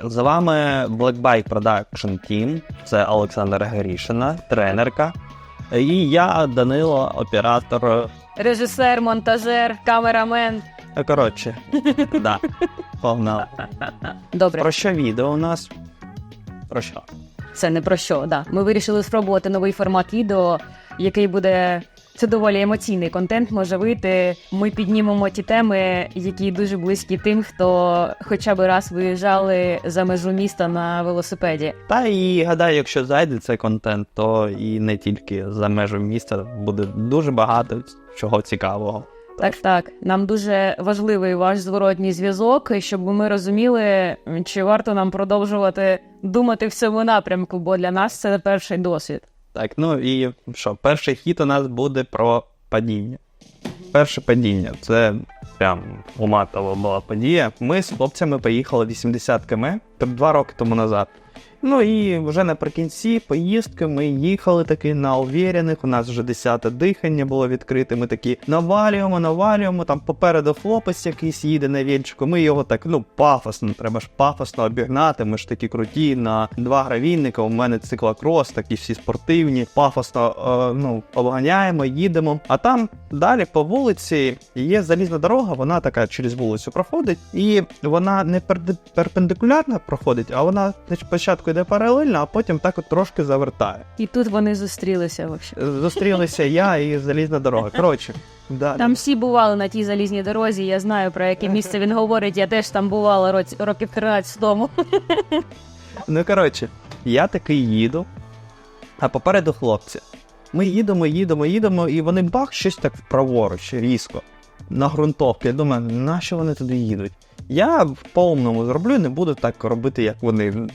З вами Black Bike Production Team, це Олександра Грішина, тренерка. І я, Данило, оператор. Режисер, монтажер, камерамен. Коротше, да, погнали. Добре, Про що відео у нас? Про що? це не про що. Да. Ми вирішили спробувати новий формат відео, який буде. Це доволі емоційний контент може вийти. Ми піднімемо ті теми, які дуже близькі тим, хто хоча б раз виїжджали за межу міста на велосипеді. Та і гадаю, якщо зайде цей контент, то і не тільки за межами міста буде дуже багато чого цікавого. Так, так. Нам дуже важливий ваш зворотній зв'язок, щоб ми розуміли, чи варто нам продовжувати думати в цьому напрямку, бо для нас це перший досвід. Так, ну і що, перший хід у нас буде про падіння. Перше падіння це прям уматова була подія. Ми з хлопцями поїхали 80 км два роки тому назад. Ну і вже наприкінці поїздки ми їхали таки на увірених. У нас вже десяте дихання було відкрите. Ми такі навалюємо, навалюємо. Там попереду хлопець якийсь їде на вільчику. Ми його так, ну, пафосно, треба ж пафосно обігнати. Ми ж такі круті на два гравійника. У мене циклокрос, такі всі спортивні, пафосно е, ну, обганяємо, їдемо. А там далі по вулиці є залізна дорога, вона така через вулицю проходить, і вона не перпендикулярно проходить, а вона спочатку йде паралельно, а потім так от трошки завертає. І тут вони зустрілися. Вообще. Е, Зустрілися я і залізна дорога. Коротше, да. Там всі бували на тій залізній дорозі. Я знаю про яке місце він говорить. Я теж там бувала років 13 тому. Ну коротше, я таки їду, а попереду хлопці. Ми їдемо, їдемо, їдемо, і вони бах, щось так праворуч, різко. На ґрунтовці. Я думаю, нащо вони туди їдуть? Я в повному зроблю, не буду так робити, як вони.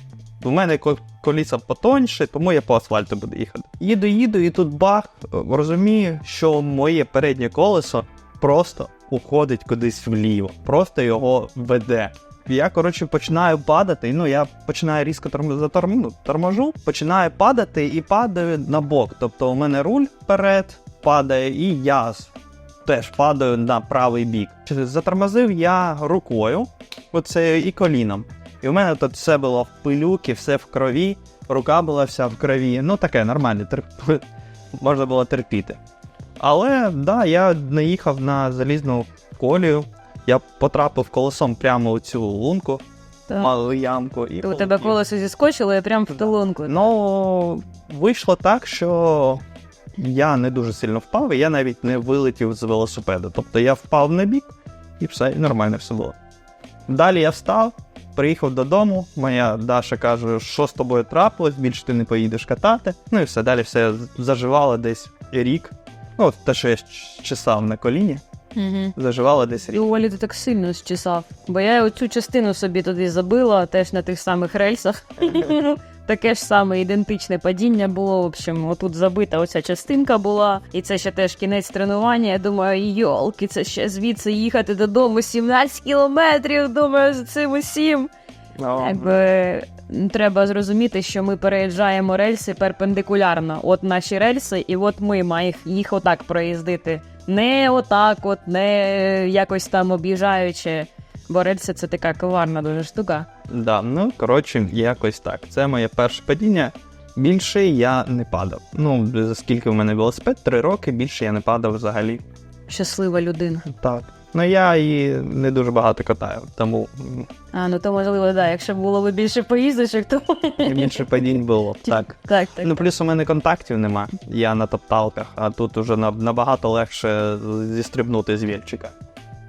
У мене ко- коліса потоньше, тому я по асфальту буду їхати. Їду, їду, і тут бах, розумію, що моє переднє колесо просто уходить кудись вліво, просто його веде. Я, коротше, починаю падати. Ну, я починаю різко торм... ну, торможу, починаю падати і падаю на бок. Тобто у мене руль вперед падає, і я теж падаю на правий бік. Затормозив я рукою, оце і коліном. І в мене тут все було в пилюки, все в крові, рука була вся в крові. Ну, таке нормально, терп... можна було терпіти. Але да, я наїхав на залізну колію. Я потрапив колесом прямо у цю лунку, Так. малу ямку. І У тебе колесо зіскочило і прямо в талонку. Ну, вийшло так, що я не дуже сильно впав, і я навіть не вилетів з велосипеда. Тобто я впав на бік, і все, і нормально все було. Далі я встав, приїхав додому. Моя Даша каже, що з тобою трапилось, більше ти не поїдеш катати. Ну і все, далі все заживало десь рік. Ну, от те, що я чесав на коліні, Угу. заживало десь І у Олі ти так сильно зчесав. Бо я оцю частину собі туди забила, теж на тих самих рельсах. Таке ж саме ідентичне падіння було. В общем, отут забита оця частинка була, і це ще теж кінець тренування. Я думаю, йолки, це ще звідси їхати додому 17 кілометрів. Думаю, за цим усім. Ну, Якби треба зрозуміти, що ми переїжджаємо рельси перпендикулярно. От наші рельси, і от ми маємо їх отак проїздити. Не отак, от не якось там об'їжджаючи. Бо рельси це така коварна дуже штука. Да, ну коротше, якось так. Це моє перше падіння. Більше я не падав. Ну, скільки в мене велосипед, три роки, більше я не падав взагалі. Щаслива людина. Так. Ну я і не дуже багато катаю, тому А ну то можливо, да. Якщо було б більше поїздочок, то і більше падінь було. Так. так, так. Ну, плюс у мене контактів нема. Я на топталках, а тут уже набагато легше зістрибнути з вільчика.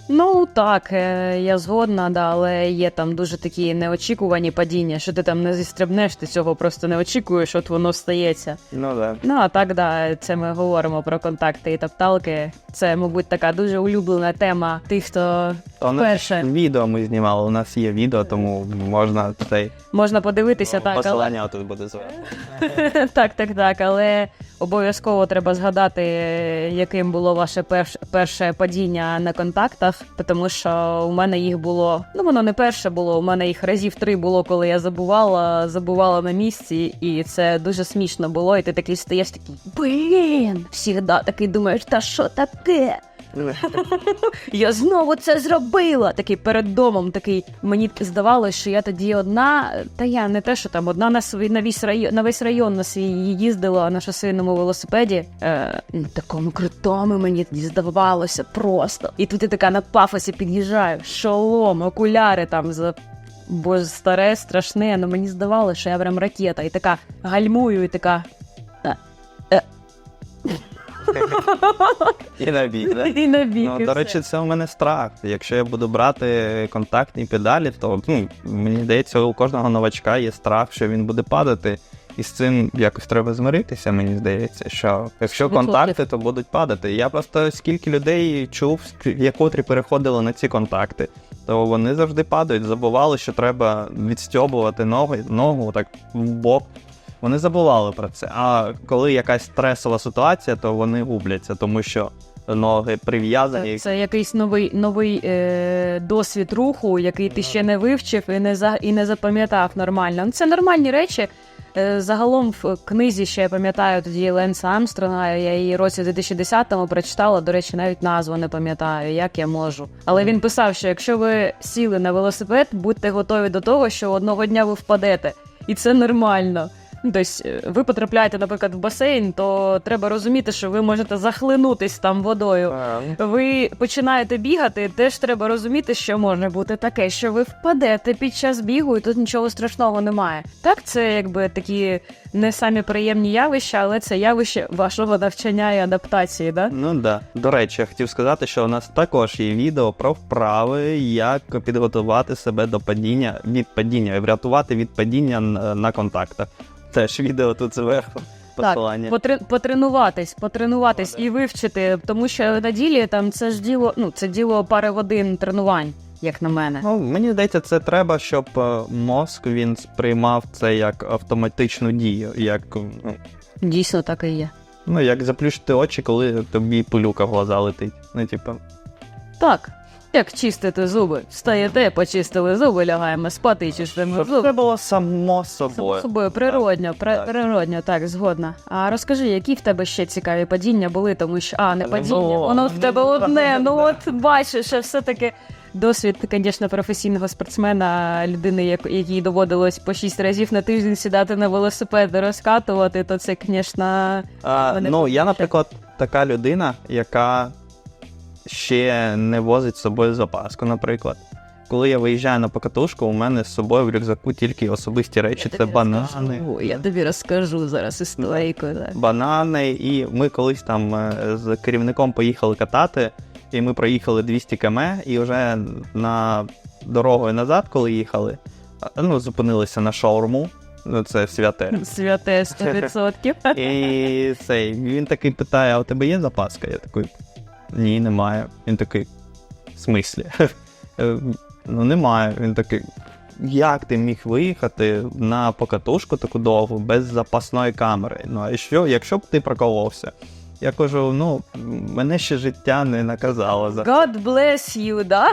Ну так, е, я згодна, да, але є там дуже такі неочікувані падіння, що ти там не зістрибнеш, ти цього просто не очікуєш, от воно стається. Ну да. Ну а так, да, це ми говоримо про контакти і топталки. Це, мабуть, така дуже улюблена тема тих, хто нас відео ми знімали. У нас є відео, тому можна цей можна подивитися так, але посилання тут буде зверху. так, так, так. Але обов'язково треба згадати, яким було ваше перш, перше падіння на контактах, тому що у мене їх було. Ну воно не перше було. У мене їх разів три було, коли я забувала, забувала на місці, і це дуже смішно було. І ти такий стоїш, такий блін. Всігда такий думаєш, та що таке? Я знову це зробила. Такий перед домом, такий мені здавалося, що я тоді одна. Та я не те, що там одна на свій на весь район на весь район на свій їздила на шосейному велосипеді. Е, ну, такому крутому мені тоді здавалося просто. І тут я така на пафосі під'їжджаю, шолом, окуляри там за. Бо старе, страшне, але мені здавалося, що я прям ракета, і така гальмую, і така. І на бік, да? І на бік. Ну, і до все. речі, це у мене страх. Якщо я буду брати контактні педалі, то ну, мені здається, у кожного новачка є страх, що він буде падати. І з цим якось треба змиритися, мені здається, що якщо контакти, то будуть падати. Я просто скільки людей чув, котрі переходили на ці контакти, то вони завжди падають, забували, що треба відстьобувати ногу, ногу так в бок. Вони забували про це. А коли якась стресова ситуація, то вони губляться, тому що ноги прив'язані. Це, якийсь новий новий е, досвід руху, який ти ще не вивчив і не за і не запам'ятав нормально. Ну, Це нормальні речі. Е, загалом в книзі ще я пам'ятаю тоді Ленса Амстронга. Я її році в 2010-му прочитала. До речі, навіть назву не пам'ятаю, як я можу. Але він писав, що якщо ви сіли на велосипед, будьте готові до того, що одного дня ви впадете, і це нормально. Ну, Тобто, е, ви потрапляєте, наприклад, в басейн, то треба розуміти, що ви можете захлинутись там водою. Ви починаєте бігати, теж треба розуміти, що може бути таке, що ви впадете під час бігу, і тут нічого страшного немає. Так, це якби такі не самі приємні явища, але це явище вашого навчання і адаптації, да? Ну да. До речі, я хотів сказати, що у нас також є відео про вправи, як підготувати себе до падіння від падіння, врятувати від падіння на контактах. Теж відео тут зверху. Посилання. Потре- потренуватись, потренуватись і вивчити, тому що на ділі там це ж діло, ну це діло пари годин тренувань, як на мене. Ну, мені здається, це треба, щоб е, мозк він сприймав це як автоматичну дію, як, ну, Дійсно так і є. ну, як заплющити очі, коли тобі пилюка в глаза летить. Ну, типу, Так. Як чистити зуби? Встаєте, почистили зуби, лягаємо спати і чистимо зуби. це було само Само собою. собою, природньо, при- Так. природньо, так, згодна. А розкажи, які в тебе ще цікаві падіння були, тому що а, не падіння, було. воно в тебе одне. Ну от бачиш, що все-таки досвід, звісно, професійного спортсмена, людини, як- якій доводилось по шість разів на тиждень сідати на велосипед і розкатувати, то це, звісно, А, ну, я, наприклад, така людина, яка ще не возить з собою запаску, наприклад. Коли я виїжджаю на покатушку, у мене з собою в рюкзаку тільки особисті речі, це банани. О, я тобі розкажу зараз історійку. Так. Банани, і ми колись там е, з керівником поїхали катати, і ми проїхали 200 км, і вже на дорогою назад, коли їхали, ну, зупинилися на шаурму, ну це святе. Святе 100%. І цей, він такий питає: а у тебе є запаска? Я такий, ні, немає. Він такий, в смислі? «Е, Ну, немає. Він такий. Як ти міг виїхати на покатушку таку довгу без запасної камери? Ну, а що, якщо б ти проколовся? Я кажу: ну, мене ще життя не наказало за God bless you, да?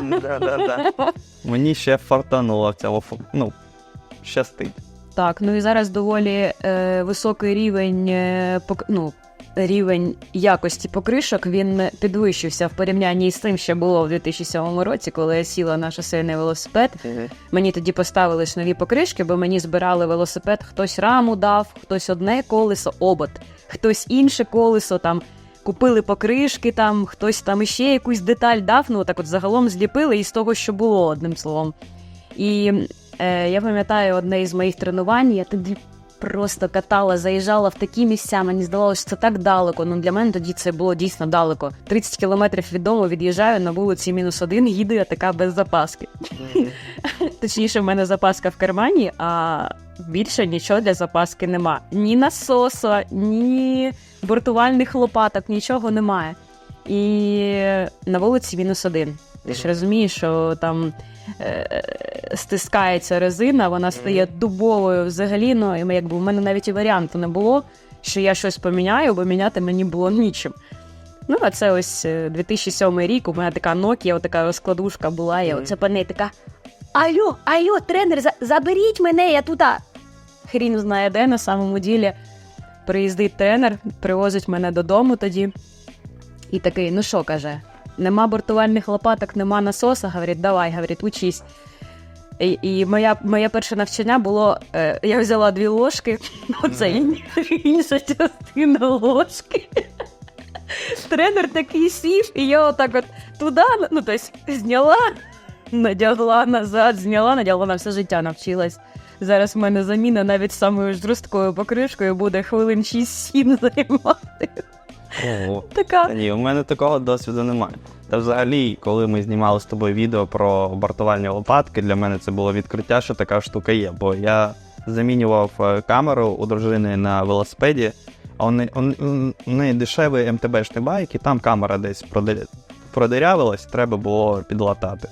Мені ще фартануло в цьому фу- ну, щастить. Так, ну і зараз доволі е, високий рівень, е, пок... ну, рівень якості покришок він підвищився в порівнянні з тим, що було в 2007 році, коли я сіла на шосейний велосипед. Мені тоді поставили ж нові покришки, бо мені збирали велосипед, хтось раму дав, хтось одне колесо, обод, хтось інше колесо там. Купили покришки, там хтось там іще якусь деталь дав. Ну так от загалом зліпили із того, що було одним словом. І е, я пам'ятаю одне із моїх тренувань. Я тоді просто катала, заїжджала в такі місця. Мені здавалося, що це так далеко. Ну для мене тоді це було дійсно далеко. 30 кілометрів від дому від'їжджаю на вулиці мінус один, їду я така без запаски. Точніше, в мене запаска в кармані, а більше нічого для запаски нема. Ні насоса, ні бортувальних лопаток, нічого немає. І на вулиці мінус один. Ти ж розумієш, що там е, стискається резина, вона стає дубовою взагалі. Ну, і якби в мене навіть і варіанту не було, що я щось поміняю, бо міняти мені було нічим. Ну, а це ось е, 2007 рік. У мене така Nokia, така розкладушка була. Я оце по неї така. Алло, алло, тренер, за- заберіть мене, я тут. Хрін знає де на самому ділі. Приїздить тренер, привозить мене додому тоді. І такий, ну що, каже, нема бортувальних лопаток, нема насоса. Говорить, давай, говорить, учись. І, і моя, моє перше навчання було: е, я взяла дві ложки, оце інша частина ложки. Тренер такий сів, і я отак от туди, ну тобто, зняла, надягла назад, зняла, надягла на все життя навчилась. Зараз в мене заміна навіть самою жорсткою покришкою буде хвилин 6-7 займати. Ого. Така. Ні, у мене такого досвіду немає. Та взагалі, коли ми знімали з тобою відео про бортувальні лопатки, для мене це було відкриття, що така штука є. Бо я замінював е, камеру у дружини на велосипеді, а у неї, у неї дешевий МТБшний байк, і там камера десь продирявилась, треба було підлатати.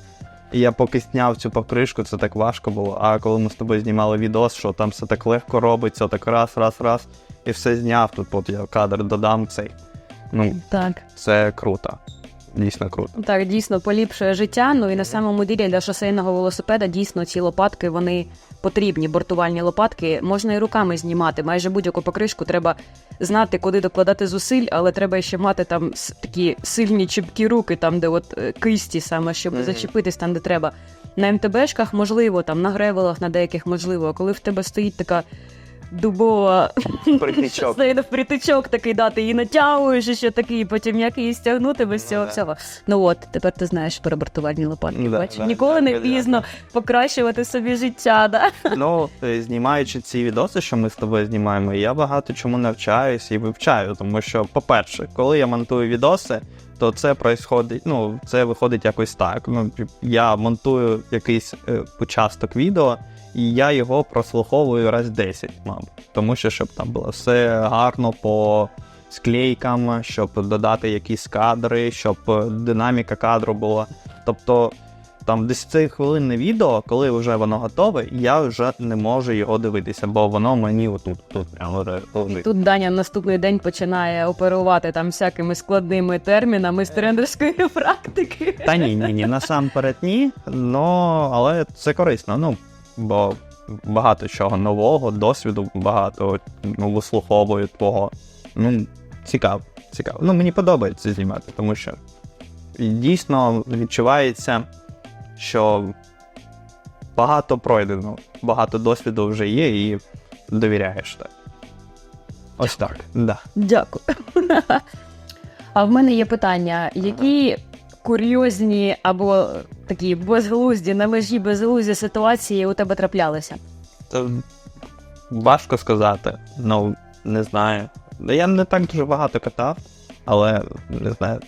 І я поки зняв цю покришку, це так важко було. А коли ми з тобою знімали відос, що там все так легко робиться, так раз, раз, раз, і все зняв. Тут от я кадр додам цей. Ну, Так. це круто. Дійсно круто. Так, дійсно поліпшує життя. Ну і на самому ділі для шосейного велосипеда дійсно ці лопатки вони потрібні. Бортувальні лопатки можна і руками знімати. Майже будь-яку покришку треба знати, куди докладати зусиль, але треба ще мати там такі сильні чіпкі руки, там де от е, кисті саме, щоб Мгм. зачепитись там, де треба. На МТБшках можливо, там на гревелах, на деяких можливо. А коли в тебе стоїть така дубова Притичок. Притичок такий дати і натягуєш, і ще такий, потім як її стягнути без Ну, цього всього. Ну от, тепер ти знаєш про бортувальні лопатки. Да, Ніколи да, не пізно покращувати собі життя, да? Ну, е, знімаючи ці відоси, що ми з тобою знімаємо, я багато чому навчаюсь і вивчаю. Тому що, по-перше, коли я монтую відоси, то це происходить, ну, це виходить якось так. Ну, я монтую якийсь е, участок відео, і я його прослуховую раз 10, мабуть. Тому що щоб там було все гарно по склейкам, щоб додати якісь кадри, щоб е, динаміка кадру була. Тобто там 10 хвилинне відео, коли вже воно готове, я вже не можу його дивитися, бо воно мені отут, тут прямо лежить. Тут Даня наступний день починає оперувати там всякими складними термінами з тренерської практики. Та ні, ні, ні, насамперед ні. Але це корисно. Ну, бо багато чого нового, досвіду багато ну, вислуховую твого. Ну, цікаво, цікаво. Ну, мені подобається знімати, тому що дійсно відчувається, що багато пройдено, багато досвіду вже є і довіряєш так. Ось так. Да. Дякую. А в мене є питання: які курйозні або такі безглузді на межі безглузді ситуації у тебе траплялися? Це важко сказати. Ну, не знаю. Я не так дуже багато катав, але не знаю.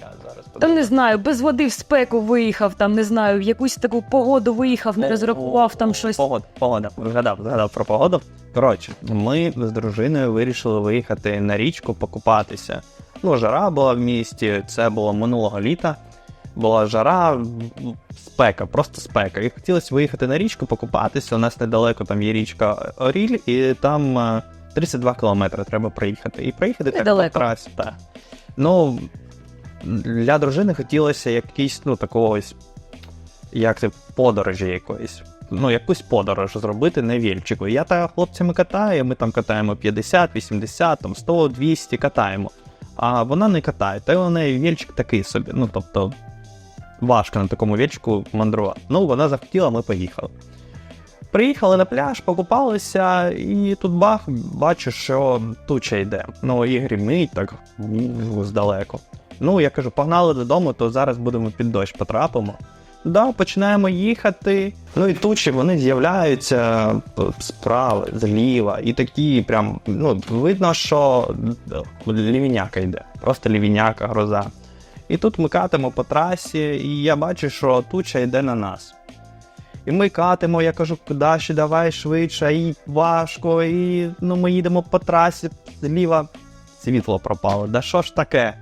Я зараз Там не знаю, без води в спеку виїхав, там не знаю, в якусь таку погоду виїхав, не розрахував там щось. Погода, погода. Згадав, згадав про погоду. Коротше, ми з дружиною вирішили виїхати на річку покупатися. Ну, жара була в місті, це було минулого літа. Була жара, спека, просто спека. І хотілося виїхати на річку покупатися. У нас недалеко там є річка Оріль, і там е, 32 кілометри треба проїхати. І проїхати так по трасі. Так. Ну, для дружини хотілося якийсь, ну, такого ось, як це, подорожі якоїсь. Ну, якусь подорож зробити на вільчику. Я та хлопцями катаю, ми там катаємо 50, 80, там 100, 200 катаємо. А вона не катає, та у неї вільчик такий собі. Ну, тобто, важко на такому вільчику мандрувати. Ну, вона захотіла, ми поїхали. Приїхали на пляж, покупалися, і тут бах, бачу, що туча йде. Ну, і гримить так здалеку. Ну, я кажу, погнали додому, то зараз будемо під дощ потрапимо. Да, починаємо їхати. Ну і тучі вони з'являються е, справа, зліва, і такі прям, ну, видно, що лівіняка йде. Просто лівіняка, гроза. І тут ми катимо по трасі, і я бачу, що туча йде на нас. І ми катимо, я кажу, Даші, давай швидше, і важко, і ну, ми їдемо по трасі, зліва світло пропало. Да що ж таке?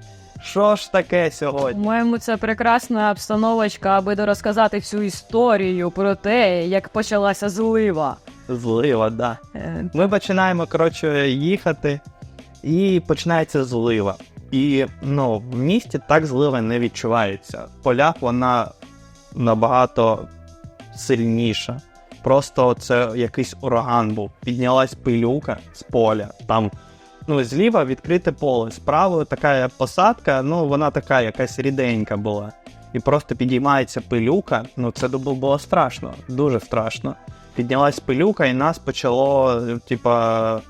Що ж таке сьогодні? По-моєму, це прекрасна обстановочка, аби розказати всю історію про те, як почалася злива. Злива, да. Е, Ми починаємо, коротше, їхати, і починається злива. І ну, в місті так злива не відчувається. В полях вона набагато сильніша. Просто це якийсь ураган був. Піднялась пилюка з поля. Там Ну, зліва відкрите поле, справа така посадка, ну вона така якась ріденька була. І просто підіймається пилюка. Ну, це було, страшно, дуже страшно. Піднялась пилюка, і нас почало, типа,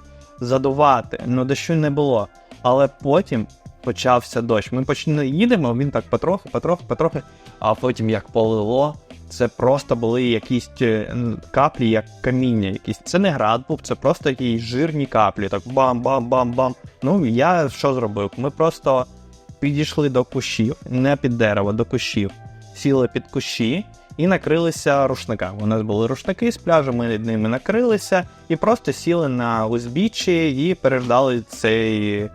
задувати. Ну, дощу не було. Але потім почався дощ. Ми почали їдемо, він так потрохи, потрохи, потрохи, а потім як полило. Це просто були якісь е, каплі, як каміння. Якісь. Це не град був, це просто якісь жирні каплі. Так бам-бам-бам-бам. Ну я що зробив? Ми просто підійшли до кущів, не під дерево, до кущів, сіли під кущі і накрилися рушниками. У нас були рушники з пляжу, ми ними накрилися і просто сіли на узбіччі і переждали цей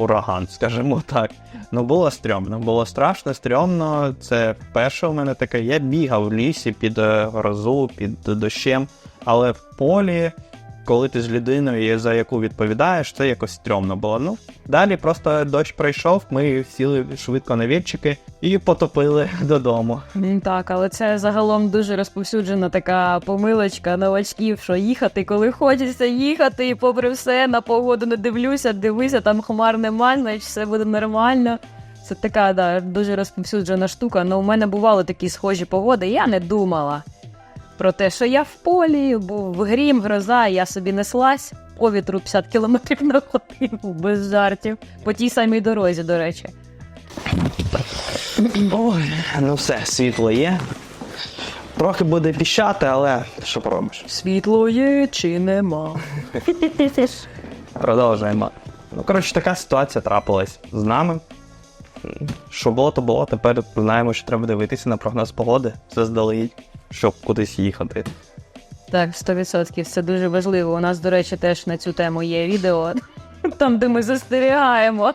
ураган, скажімо так. Ну було стрьомно, було страшно, стрьомно. Це вперше у мене таке. Я бігав в лісі під е, грозу, під дощем, але в полі, коли ти з людиною, за яку відповідаєш, це якось стрьомно було. Ну, далі просто дощ пройшов, ми сіли швидко на вільчики і потопили додому. Так, але це загалом дуже розповсюджена така помилочка новачків, що їхати, коли хочеться їхати, і попри все на погоду не дивлюся, дивися, там хмар нема, значить все буде нормально. Це така да, дуже розповсюджена штука. Ну, у мене бували такі схожі погоди, я не думала про те, що я в полі, був грім, гроза, я собі неслась по вітру 50 км на годину, без жартів. По тій самій дорозі, до речі. Ой, ну все, світло є. Трохи буде піщати, але що поробиш? Світло є чи нема? Продовжуємо. Ну, коротше, така ситуація трапилась з нами. Що було, то було. Тепер знаємо, що треба дивитися на прогноз погоди заздалегідь, щоб кудись їхати. Так, 100%. Це дуже важливо. У нас, до речі, теж на цю тему є відео, там, де ми застерігаємо,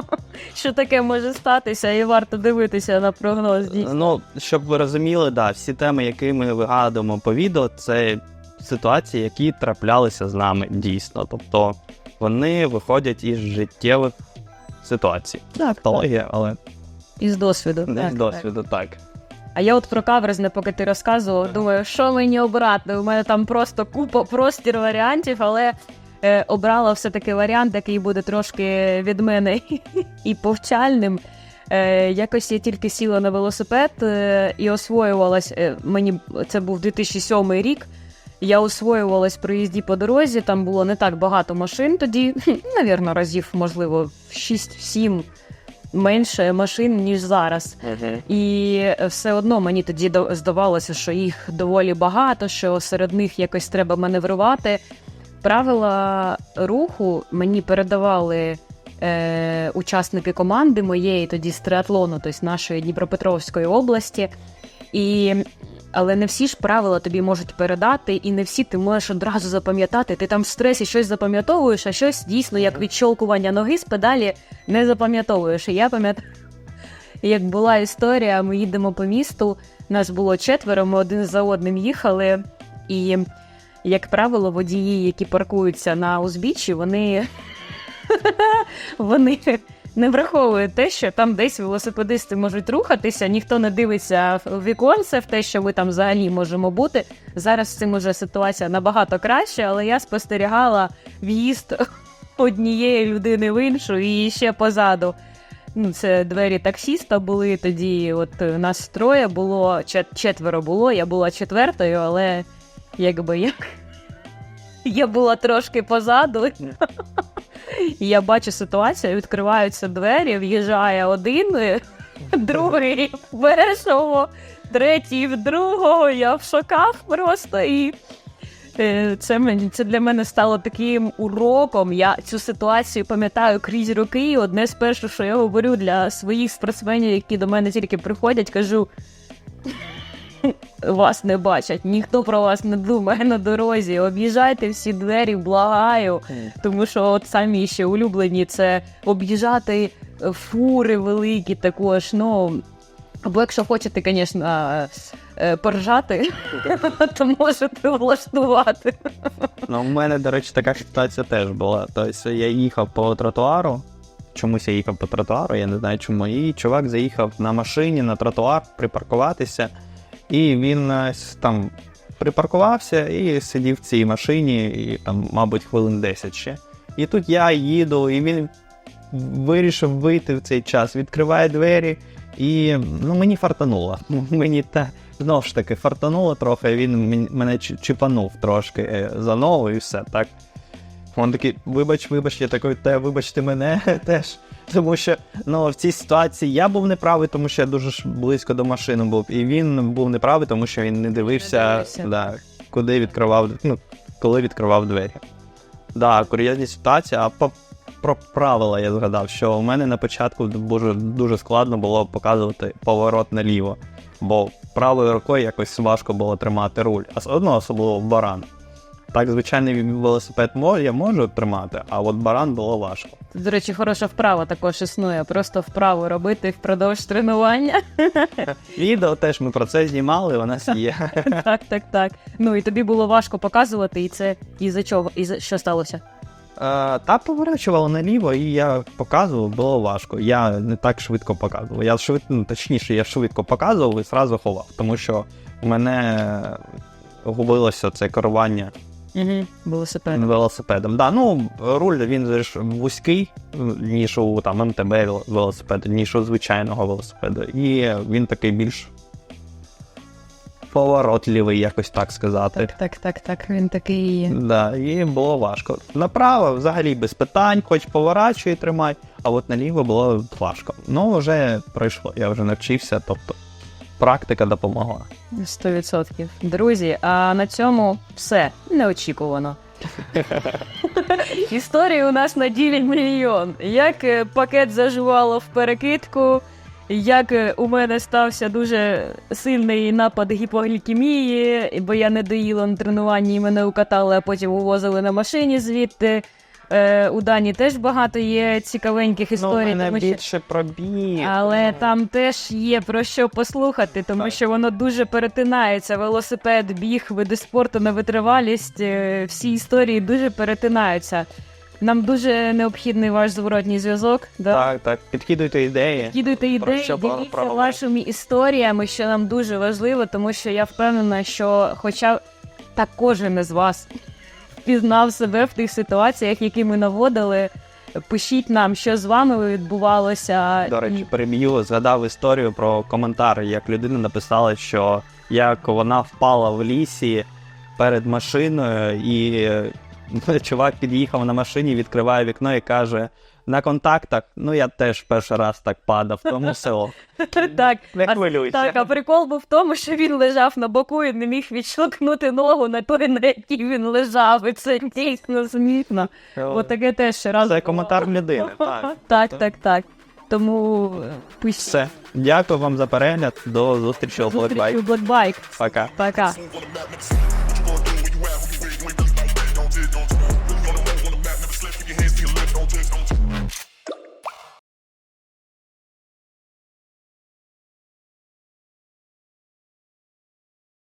що таке може статися, і варто дивитися на прогноз. дійсно. Ну, щоб ви розуміли, да, всі теми, які ми вигадуємо по відео, це ситуації, які траплялися з нами дійсно. Тобто вони виходять із життєвих ситуацій. Так, Патологія, але Із досвіду. не так, досвіду, так. А я от про каверзне, поки ти розказував, думаю, що мені обрати? У мене там просто купа простір варіантів, але е, обрала все-таки варіант, який буде трошки від мене і повчальним. Е, якось я тільки сіла на велосипед е, і освоювалась. Е, мені це був 2007 рік. Я освоювалась при їзді по дорозі. Там було не так багато машин тоді, навірно, разів, можливо, 6-7 менше машин, ніж зараз. І все одно мені тоді здавалося, що їх доволі багато, що серед них якось треба маневрувати. Правила руху мені передавали е, учасники команди моєї тоді з триатлону, тобто нашої Дніпропетровської області. І, але не всі ж правила тобі можуть передати, і не всі ти можеш одразу запам'ятати. Ти там в стресі щось запам'ятовуєш, а щось дійсно як відщолкування ноги з педалі не запам'ятовуєш. І я пам'ятаю, як була історія, ми їдемо по місту, нас було четверо, ми один за одним їхали. І, як правило, водії, які паркуються на узбіччі, вони, вони не враховують те, що там десь велосипедисти можуть рухатися, ніхто не дивиться в віконце, в те, що ми там взагалі можемо бути. Зараз з цим уже ситуація набагато краще, але я спостерігала в'їзд однієї людини в іншу і ще позаду. Ну, це двері таксіста були тоді. От нас троє було, четверо було, я була четвертою, але якби як. Я була трошки позаду. І я бачу ситуацію, відкриваються двері, в'їжджає один, другий в першого, третій в другого. Я в шоках просто і. е, Це мені це для мене стало таким уроком. Я цю ситуацію пам'ятаю крізь роки. І Одне з перших, що я говорю для своїх спортсменів, які до мене тільки приходять, кажу. Вас не бачать, ніхто про вас не думає на дорозі. Об'їжджайте всі двері, благаю. Тому що от самі ще улюблені це об'їжджати е, фури великі також. Ну або якщо хочете, звісно, е, поржати, то можете влаштувати. Ну, у мене, до речі, така ситуація теж була. Тобто я їхав по тротуару. Чомусь я їхав по тротуару, я не знаю чому. І чувак заїхав на машині на тротуар припаркуватися. І він е, там припаркувався і сидів в цій машині, і там, мабуть, хвилин 10 ще. І тут я їду, і він вирішив вийти в цей час, відкриває двері, і ну, мені фартануло. Мені та знову ж таки фартануло трохи, він мене чіпанув трошки е, за ногу і все, так. Він такий, вибач, вибач, я такий, те, вибачте мене теж. Тому що ну, в цій ситуації я був неправий, тому що я дуже близько до машини був. І він був неправий, тому що він не дивився, дивився. Да, куди відкривав, ну, коли відкривав двері. Да, курйозні ситуації, а по, про правила я згадав, що у мене на початку дуже, дуже складно було показувати поворот наліво, бо правою рукою якось важко було тримати руль, а одно особливо баран. Так, звичайний велосипед я можу тримати, а от баран було важко. До речі, хороша вправа також існує. Просто вправу робити впродовж тренування. Відео теж ми про це знімали, у нас є. так, так, так. Ну і тобі було важко показувати, і це із-за чого? І за що сталося? Е, Та поворачувала наліво, і я показував, було важко. Я не так швидко показував. Я швид... ну, точніше, я швидко показував і зразу ховав, тому що у мене губилося це керування Угу. Велосипед. велосипедом. Да, ну, руль він ж вузький, ніж у там, МТБ велосипеду, ніж у звичайного велосипеду. І він такий більш поворотливий, якось так сказати. Так, так, так, так. Він такий. Да, і було важко. Направо взагалі без питань, хоч поворачуй тримай, а от наліво було важко. Ну, вже пройшло, я вже навчився, тобто практика допомогла. 100%. Друзі, а на цьому все неочікувано. Історії у нас на ділі мільйон. Як е, пакет заживало в перекидку, як е, у мене стався дуже сильний напад гіпоглікемії, бо я не доїла на тренуванні і мене укатали, а потім увозили на машині звідти. Е, у Дані теж багато є цікавеньких історій. ну, мене тому що... більше пробіг. Але там теж є про що послухати, тому Так. що воно дуже перетинається. Велосипед, біг, види спорту на витривалість. е, Всі історії дуже перетинаються. Нам дуже необхідний ваш зворотній зв'язок. Да? Так, так, підкидуйте ідеї. Кидуйте ідеї, що діліться вашими історіями, що нам дуже важливо, тому що я впевнена, що хоча так кожен із вас впізнав себе в тих ситуаціях, які ми наводили. Пишіть нам, що з вами відбувалося. До речі, перемію згадав історію про коментар, як людина написала, що як вона впала в лісі перед машиною, і е, чувак під'їхав на машині, відкриває вікно і каже: на контактах, ну я теж перший раз так падав, тому село. так, Не хвилюйся. Так, а прикол був в тому, що він лежав на боку і не міг відштовхнути ногу на той, на якій він лежав. І це дійсно смішно. Бо таке теж ще раз. Це коментар людини. Так. Так, так, так. Тому е, пусть Все. Дякую вам за перегляд. До зустрічі у Black Bike. Пока. Пока.